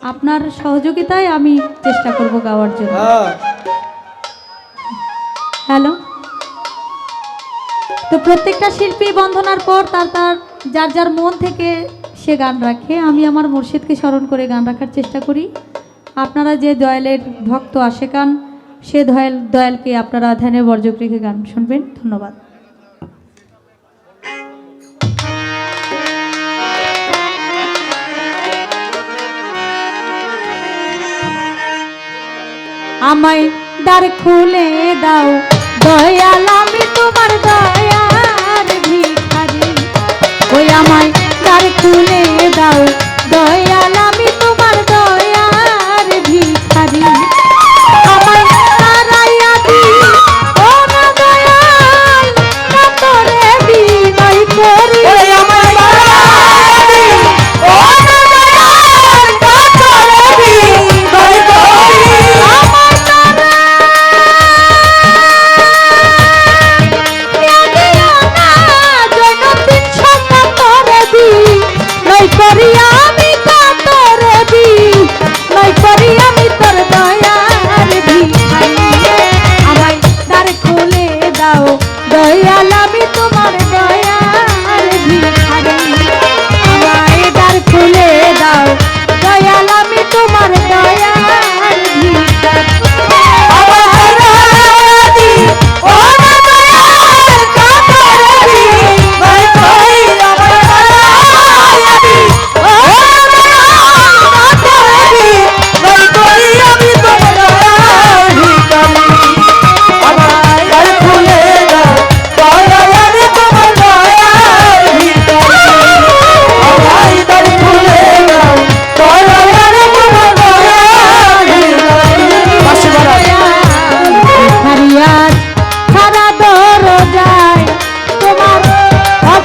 আপনার সহযোগিতায় আমি চেষ্টা করব গাওয়ার জন্য। হ্যাঁ। হ্যালো? তো প্রত্যেকটা শিল্পী বন্ধনার পর তার তার যার যার মন থেকে সে গান রাখে। আমি আমার মুর্শিদকে স্মরণ করে গান রাখার চেষ্টা করি। আপনারা যে দয়ালের ভক্ত আসে গান সে দয়াল দয়ালকে আপনারা ধ্যানে বর্জক রেখে গান শুনবেন। ধন্যবাদ। আমায় দ্বার খুলে দাও। দয়াল আমি তোমার দয়ার ভিখারি। ওই আমায় দ্বার খুলে দাও। দাও দয়াল আমি তোমার দাও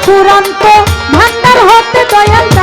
চূড়ান্ত ভান্ডার হতে দয়াল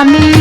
amigo.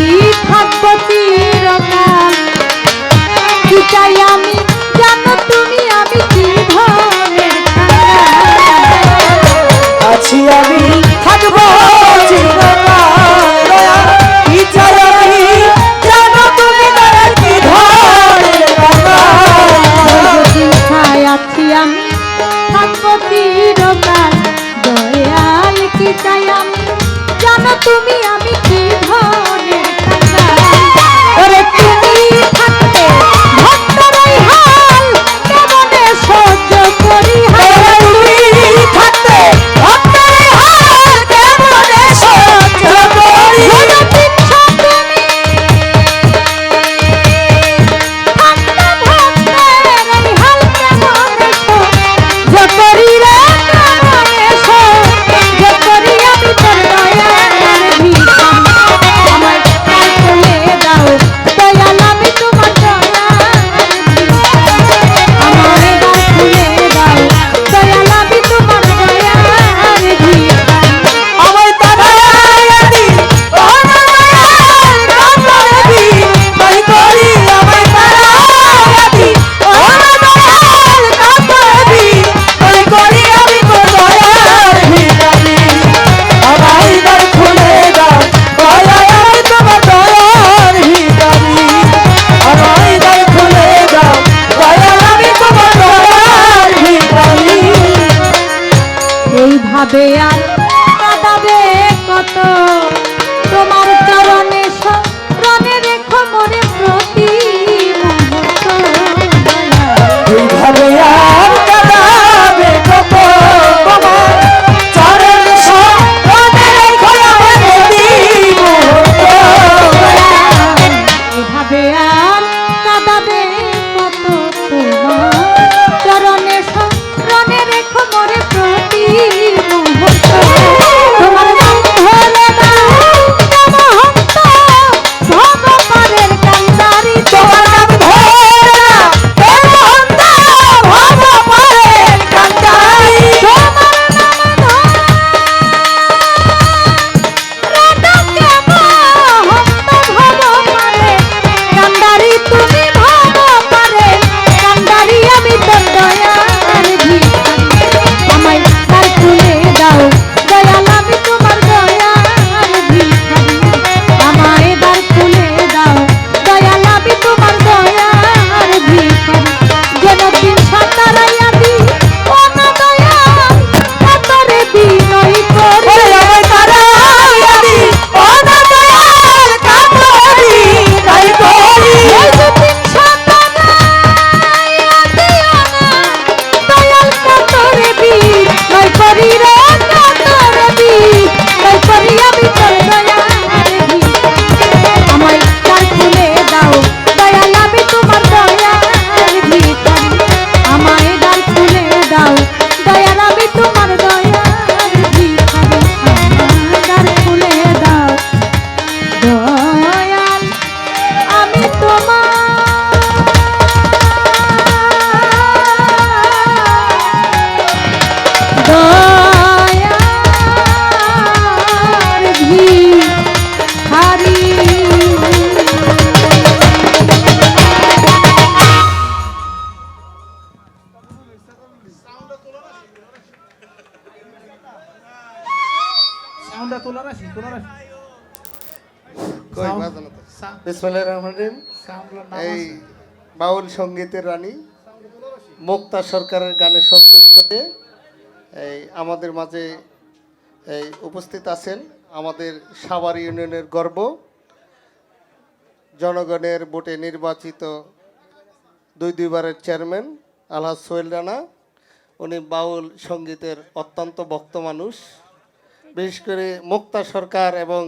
মনে রেখে রহিম। এই বাউল সঙ্গীতের রানী। মুক্তা সরকারের গানে সন্তুষ্ট হয়ে এই আমাদের মাঝে এই উপস্থিত আছেন আমাদের সাভার ইউনিয়নের গর্ব। জনগণের ভোটে নির্বাচিত দুই দুইবারের চেয়ারম্যান আলহাজ সোহেল রানা। উনি বাউল সঙ্গীতের অত্যন্ত ভক্ত মানুষ। বিশেষ করে মুক্তা সরকার এবং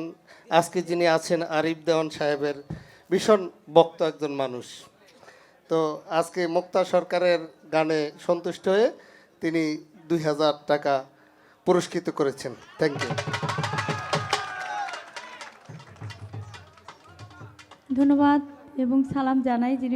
আজকে যিনি আছেন আরিফ দেওয়ান সাহেবের ভীষণ বক্ত একজন মানুষ। তো আজকে মুক্তা সরকারের গানে সন্তুষ্ট হয়ে তিনি দুই হাজার টাকা পুরস্কৃত করেছেন। থ্যাংক ইউ ধন্যবাদ এবং সালাম জানাই যিনি